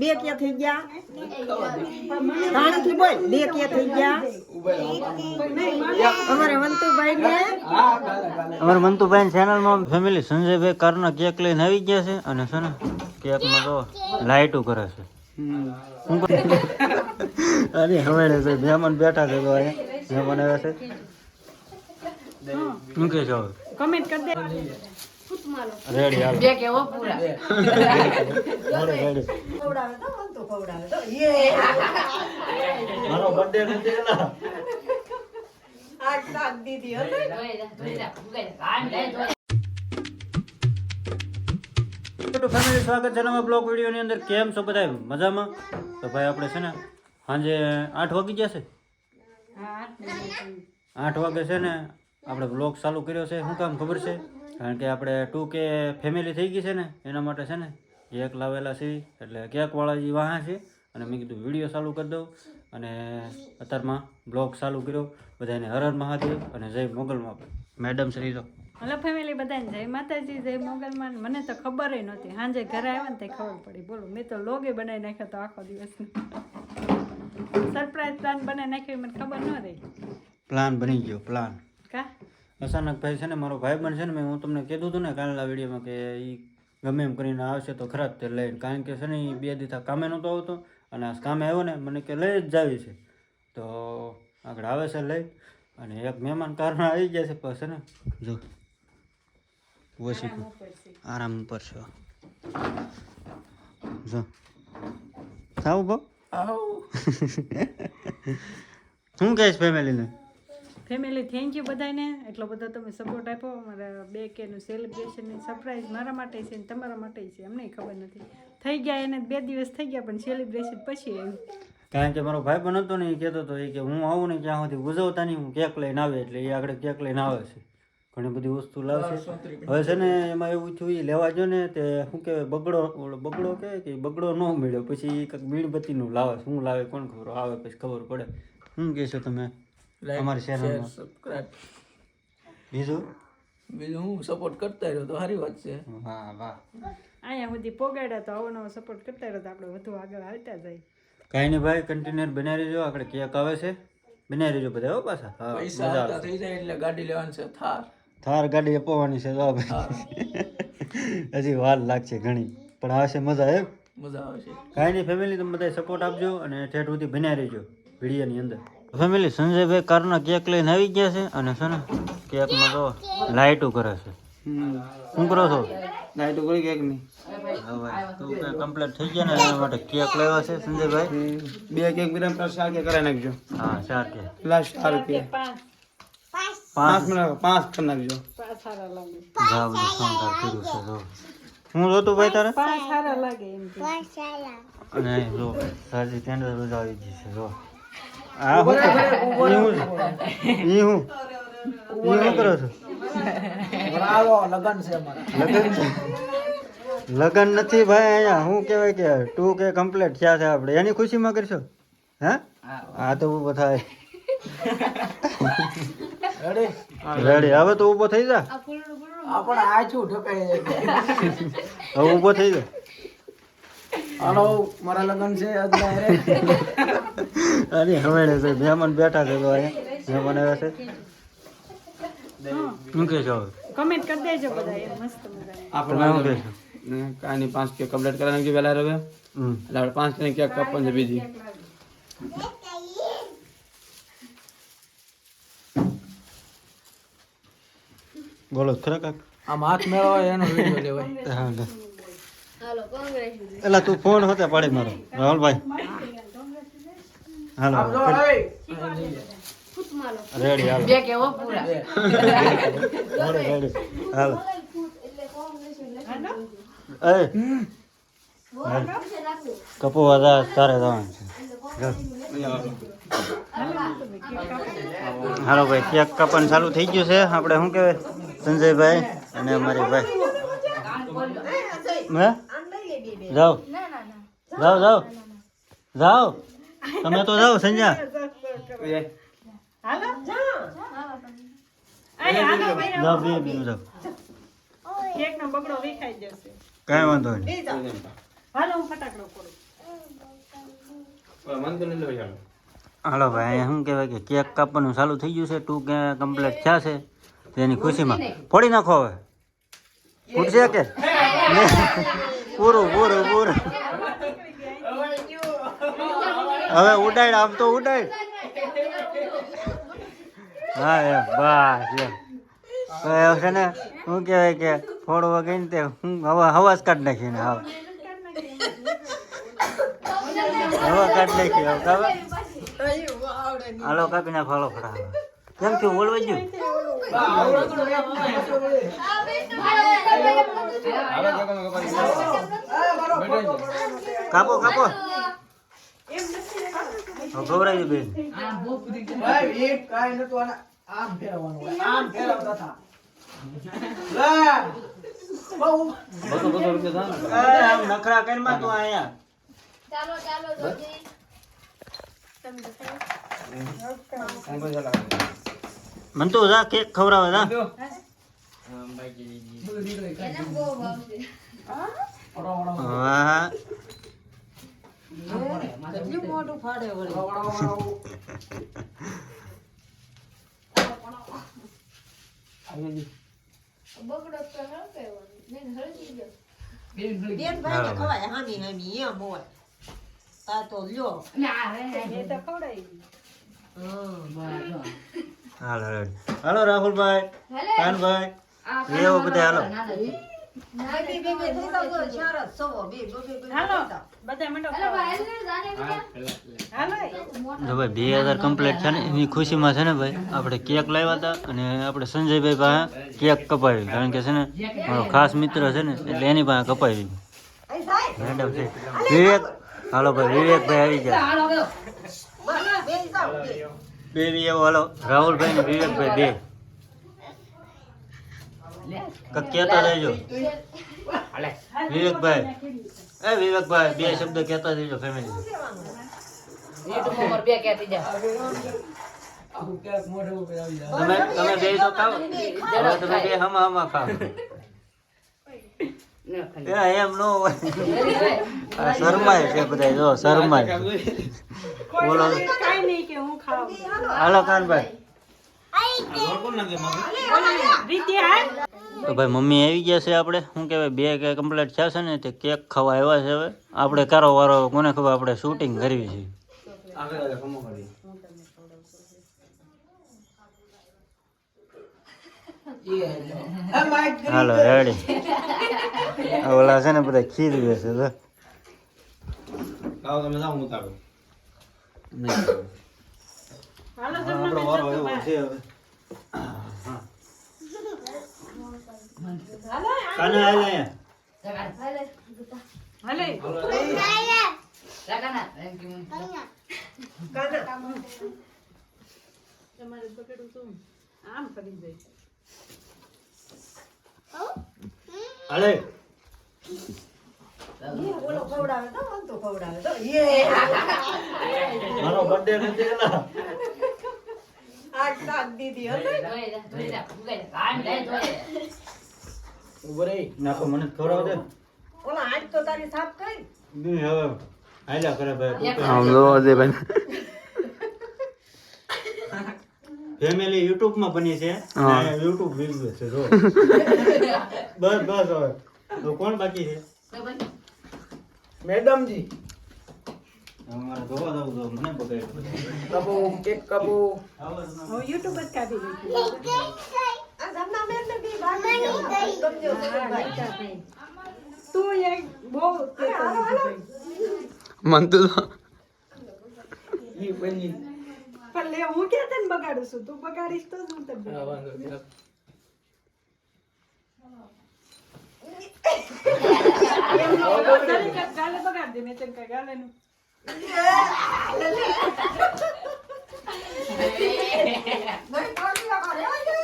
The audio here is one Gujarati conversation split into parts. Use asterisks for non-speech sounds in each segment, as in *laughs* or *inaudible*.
બે કે થઈ ગયા? તાણીથી બોલ બે કે થઈ ગયા? અમારે મંતુભાઈ ને અમારા મંતુભાઈ ચેનલમાં ફેમિલી સંજયભાઈ કારના કેક લઈને આવી ગયા છે અને છે ને કેકમાં તો લાઈટો કરે છે. અરે હવે છે મહેમાન બેઠા છે તો અહીંયા મહેમાન આવ્યા છે. શું કે છો કમેન્ટ કરી દે રેડી હાલ. બે કેવો પૂરા. Ready ready. મારો બર્થડે નથી એલા તો ફેમિલી સ્વાગત છે નવા બ્લોગ વિડીયોની અંદર. કેમ છો બધા મજામાં? તો ભાઈ આપણે છે ને સાંજે આઠ વાગી ગયા છે. આઠ વાગે છે ને આપણે બ્લોગ ચાલુ કર્યો છે. શું કામ ખબર છે? કારણ કે આપણે ટુ કે ફેમિલી થઈ ગઈ છે ને એના માટે છે ને કેક લાવેલા છે એટલે કેકવાળા જે વાહા છે અને મેં કીધું વીડિયો ચાલુ કરી દઉં અને અત્યારમાં બ્લોગ ચાલુ કર્યો બધાને હર હર મહાદેવ અને જય મોગલમાં. મેડમ શ્રી તો. હલો ફેમિલી બધાને જય માતાજી જય મોગલમાં મને તો ખબર નહોતી. સાંજે ઘરે આવ્યા ને તે ખબર પડી. બોલો મેં તો લોગે બનાવી નાખ્યો તો આખો દિવસ. સરપ્રાઈઝ પ્લાન બનાવી નાખ્યો મને ખબર ન રહી. પ્લાન બની ગયો પ્લાન કા? અચાનક ભાઈ છે ને મારો ભાઈ બન છે ને મેં હું તમને કીધું હતું ને કાલના વિડીયોમાં કે એ ગમે એમ કરીને આવશે તો ખરાબ તે લઈને. કારણ કે છે ને એ બે દીધા કામે નહોતો આવતો અને આ કામે આવ્યો ને મને કે લઈ જ જાવી છે. તો આગળ આવે છે લઈ અને એક મહેમાન કારમાં આવી ગયા છે છે ને. જો ઓછી આરામ પર છે. જો. સાવ બહુ *laughs* શું કહીશ ફેમિલીને ફેમિલી થેન્ક યુ બધાને. એટલો બધો તમે સપોર્ટ આપ્યો. અમારા બે કેનું સેલિબ્રેશનની સરપ્રાઈઝ મારા માટે છે ને તમારા માટે છે. અમને ખબર નથી. થઈ ગયા એને બે દિવસ થઈ ગયા પણ સેલિબ્રેશન પછી આવ્યું કારણ કે મારો ભાઈ પણ હતો ને એ કહેતો હતો એ કે હું આવું ને ત્યાં સુધી ઉજવતા નહીં હું કેક લઈને આવે એટલે એ આગળ કેક લઈને આવે છે. ઘણી બધી વસ્તુ લાવશે. હવે છે ને એમાં એવું થયું એ લેવા જો ને તે શું કહેવાય બગડો બગડો કે કે બગડો ન મળ્યો. પછી એ કંઈક મીણબત્તીનું લાવે શું લાવે કોણ ખબર? આવે પછી ખબર પડે. શું કહેશો તમે? અમારી ચેનલમાં સબસ્ક્રાઇબ બીજું? બીજું હું સપોર્ટ કરતા રહ્યો તો સારી વાત છે. હા વાહ. અહીંયા સુધી પોગાડ્યા તો આવો નવો સપોર્ટ કરતા રહ્યો તો આપણે વધુ આગળ હાલતા જાય કાંઈ નહીં ભાઈ કન્ટેનર બનાવી રહ્યો આપણે કેક આવે છે? બનાવી રહ્યો બધા હો પાછા. પૈસા આવતા થઈ જાય એટલે ગાડી લેવાની છે થાર. થાર ગાડી અપાવવાની છે તો હજી વાર લાગશે ઘણી પણ આવશે મજા એમ મજા આવશે કાંઈ નહીં ફેમિલી તમે બધા સપોર્ટ આપજો અને ઠેઠ સુધી બન્યા રહેજો વિડીયોની અંદર. ફેમિલી સંજયભાઈ કારના કેક લઈને આવી ગયા છે અને છે ને કેકમાં તો લાઇટો કરે છે. શું કરો છો? નાઈટ કોઈ કેકની હવે કમ્પ્લીટ થઈ ગયા ને એના માટે કેક લેવા છે સંજયભાઈ. બે કેક ચાર કરાવી નાખજો. હા ચાર કે લાસ્ટ ચાર રૂપિયા. પાંચ મિનિટ પાંચ કરી નાખજો. કર્યું છે જો. હું જોતું ભાઈ તારે? પાંચ સારા લાગે એમ કે. અને જો સાજી બધા આવી ગઈ છે જો. હું હું ઈ હું ઈ હું. કરો છો? આવો લગન છે અમારા. લગન છે? લગન નથી ભાઈ અહીંયા શું કહેવાય કે ટુ કે કમ્પ્લીટ થયા છે આપણે. એની ખુશીમાં કરશો? હે? હા તો ઊભો થાય. રેડી હવે તો ઊભો થઈ જા. આ પણ આ ઠકાઈ હવે ઊભો થઈ જા. હાલો મારા લગન છે અરે હવે છે મહેમાન બેઠા છે તો મહેમાન આવ્યા છે. શું કહે છો કમેન્ટ કરી દેજો બધા મસ્ત તમે શું કહેશો? કાંઈ કાની પાંચ કે કમ્પ્લીટ કરાવી કે વેલા રવે. હમ. એટલે આપણે પાંચ ને ક્યાંક કાપવાની છે બીજી. બોલો ખરા કાક? આમ હાથ મેળવો એનો વીડિયો લેવાય. હા લે. એલા તું ફોન હોતે પાડી મારો. રાહુલભાઈ. હાલો રેડી હાલો. બે કેવો પૂરા. રેડી હાલો. એ. કપૂવા જા તારે જવાનું છે. હાલો ભાઈ ચેક કાપવાનું ચાલુ થઈ ગયું છે. આપણે શું કહેવાય? સંજયભાઈ અને અમારી ભાઈ. હે? જાઓ. જાઓ જાઓ. જાઓ. તમે તો જાઓ સંજય હાલો. અહીં હાલો ભાઈ જાઓ બે બે જાઓ. કેક નો બગડો વિખાઈ જશે. કાંઈ વાંધો નહીં. હાલો હું ફટાકડો ફોડું. મન તો નહીં લેવા જાણો હાલો ભાઈ શું કહેવાય કે કેક કાપવાનું ચાલુ થઈ ગયું છે ટુ કે કમ્પ્લીટ થયા છે. તેની ખુશીમાં. ફોડી નાખો હવે. ફૂટશે કે? પૂરું પૂરું પૂરું. હવે ઉડાડ, આમ તો ઉડાડ. હા, એમ, બસ છે ને, શું કહેવાય કે, ફોડ ને તે હું હવા હવાસ કાઢી નાખીને હાવ. હવા કાઢી નાખી, હવે કાપે હાલો કાપી નાખો હાલો ફટાફટ કેમ કે કાપો કાપો. ગૌરાઈ બેન. ભાઈ એક કાય નતું આમ ફેરવવાનું હોય. આમ ફેરવતા હતા. બહુ બસો બસો રૂપિયા થાય આમ નખરા કરી માં તું અહીંયા ચાલો ચાલો જોજી. મન તો જા કેક ખવડાવે જા. બગડો તો ન કહેવાનું ગયો બેન ભાઈ ખવાય હામી હામી એમ હોય. આ તો લ્યો. એ તો ખવડાવી હાલો. હાલો. રાહુલભાઈ કાનભાઈ. એવો બધા હાલો. બે ભાઈ હજાર કમ્પ્લીટ છે ને એની ખુશીમાં છે ને ભાઈ આપણે કેક લાવ્યા હતા અને આપણે સંજયભાઈ પાસે કેક કપાવી કારણ કે છે ને મારો ખાસ મિત્ર છે ને એટલે એની પાસે કપાવી. મેડમ છે. વિવેક હાલો ભાઈ વિવેકભાઈ આવી ગયા. બે એવો હાલો. રાહુલભાઈ ને વિવેકભાઈ બે. કહેતા રહેજો. વિવેકભાઈ. એ વિવેકભાઈ બે શબ્દ કહેતા રહેજો ફેમિલી તમે તમે બે તો ખાવ હવે તમે બે હમા હમા ખાઓ. એ એમ ન હોય. શરમાય છે બધા જો શરમાય બોલો. કાંઈ નહીં કે. હું ખાવ હાલો કાનભાઈ તો ભાઈ મમ્મી આવી ગયા છે આપણે. શું કહેવાય બે કે કમ્પ્લીટ થયા છે ને તે કેક ખાવા આવ્યા છે હવે. આપણે કારો વારો કોને ખબર આપણે શૂટિંગ કરવી છે. હાલો રેડી આ ઓલા છે ને બધા ખીર બેસે તો ખાઓ ઉતારું હાલો કાને હાલ અહીંયા હાલે તમારે પકડું તો આમ કરી દે હાલે ઓલો ખવડાવે તો તો ખવડાવે તો એ મારો બર્થડે નથી એલા આજ સાત દીદી હશે ઊભો રહી. નાખો મને ખવડાવ દે. ઓલા આજ તો તારી સાફ કરી. નહીં હવે હાલ્યા કરે ભાઈ આમ જો અજયભાઈ ફેમિલી *laughs* યુટ્યુબમાં બની છે. યુટ્યુબ વિડિયો છે જો. *laughs* બસ બસ હવે. તો કોણ બાકી છે? મેડમજી. અમારે જોવા દઉં તો મને બગાડ્યું કપો કેક કપો હવે યુટ્યુબ જ કાઢી દીધું આ ઘરના બેન મન તો પણ હું ક્યાં તને બગાડું છું. તું બગાડીશ તો હું તને ગાલે બગાડ દે મેં કાંઈ ગાલે નું ભાઈ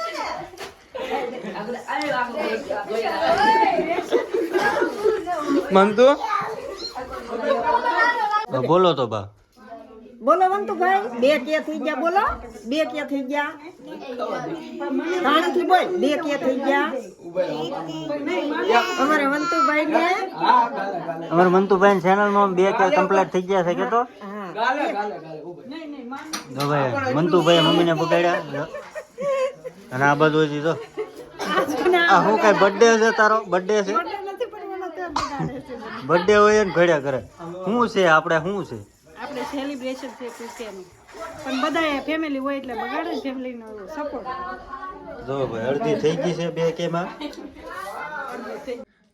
લેવા મન તો બોલો તો બા. બોલો વંતુભાઈ બે કે થઈ ગયા બોલો. બે કે થઈ ગયા. થી બોલ બે કે થઈ ગયા. અમારે વંતુભાઈ ને અમારે મંતુભાઈ ચેનલમાં બે કે કમ્પ્લીટ થઈ ગયા છે કે તો? હા. મમ્મી ભાઈ મંતુભાઈ મમ્મીને બગાડ્યા અને આ બધું દીધો તો આ શું કઈ બર્થડે છે તારો? બર્થડે છે? નથી પડવાનો તો બગાડે છે. બર્થડે હોય ને ઘડ્યા કરે. શું છે આપણે શું છે? આપણે સેલિબ્રેશન છે ક્રિશ્ચિયનનું પણ બધા ફેમિલી હોય એટલે બગાડે ને ફેમિલીનો સપોર્ટ જો ભાઈ અડધી થઈ ગઈ છે બે કેમાં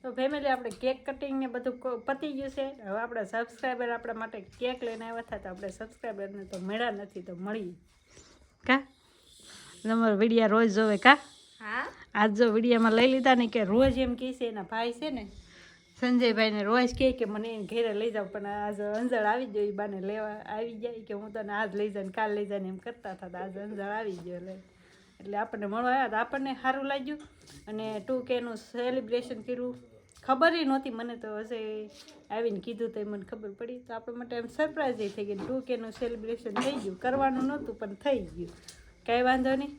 તો ફેમિલી આપણે કેક કટિંગ ને બધું પતી ગયું છે. હવે આપણા સબસ્ક્રાઈબર આપણા માટે કેક લઈને આવ્યા હતા તો આપણે સબસ્ક્રાઈબરને તો મળ્યા નથી તો મળીએ. કા? તમારો વિડીયા રોજ જોવે કા? હા. આજ જો વિડીયામાં લઈ લીધા ને કે રોજ એમ કહે છે એના ભાઈ છે ને સંજયભાઈને રોજ કહે કે મને એને ઘેરે લઈ જાવ પણ આજ અંજળ આવી ગયો બાને લેવા આવી જાય કે હું તને આજ લઈ જાય કાલ લઈ જાય એમ કરતા હતા તો આજ અંજળ આવી ગયો લઈ એટલે આપણને મળવા આવ્યા તો આપણને સારું લાગ્યું. અને ટુ કેનું સેલિબ્રેશન કર્યું. ખબર ય નહોતી મને તો હશે આવીને કીધું તો મને ખબર પડી. તો આપણા માટે એમ સરપ્રાઈઝ થઈ ગઈ ટુ કેનું સેલિબ્રેશન થઈ ગયું. કરવાનું નહોતું પણ થઈ ગયું. કાંઈ વાંધો નહીં.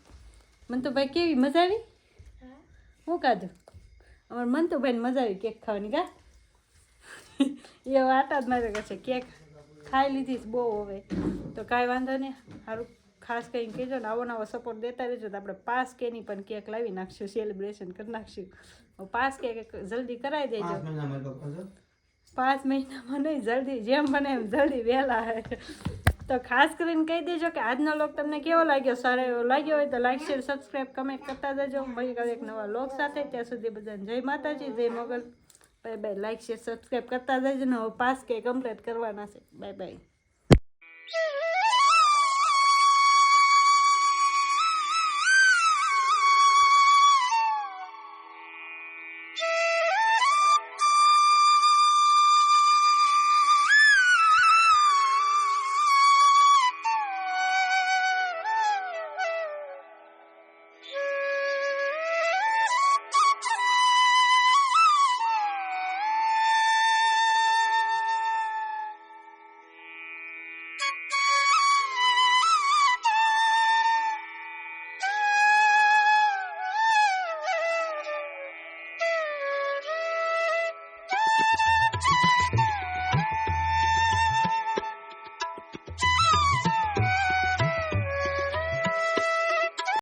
મંતુભાઈ કેવી? મજા આવી? હું કાધું અમારે તો મજા આવી કેક ખાવાની કા? *laughs* એ વાતા જ મારે છે કેક ખાઈ લીધી બહુ હવે. તો કાંઈ વાંધો નહીં સારું ખાસ કંઈ કહેજો ને આવો નવો સપોર્ટ દેતા રહેજો તો આપણે પાસ કેની પણ કેક લાવી નાખશું સેલિબ્રેશન કરી નાખશું. પાસ કેક જલ્દી કરાવી દેજો. પાંચ મહિનામાં નહીં જલ્દી જેમ બને એમ જલ્દી વહેલા તો ખાસ કરીને કહી દેજો કે આજનો લોક તમને કેવો લાગ્યો? સારો એવો લાગ્યો હોય તો લાઈક શેર સબસ્ક્રાઈબ કમેન્ટ કરતા જજો. મળી કાલે એક નવા લોક સાથે. ત્યાં સુધી બધાને જય માતાજી, જય Mogal. Bye bye. Like share subscribe કરતા જજો ને પાસ કે કમ્પ્લીટ કરવાના છે. Bye bye.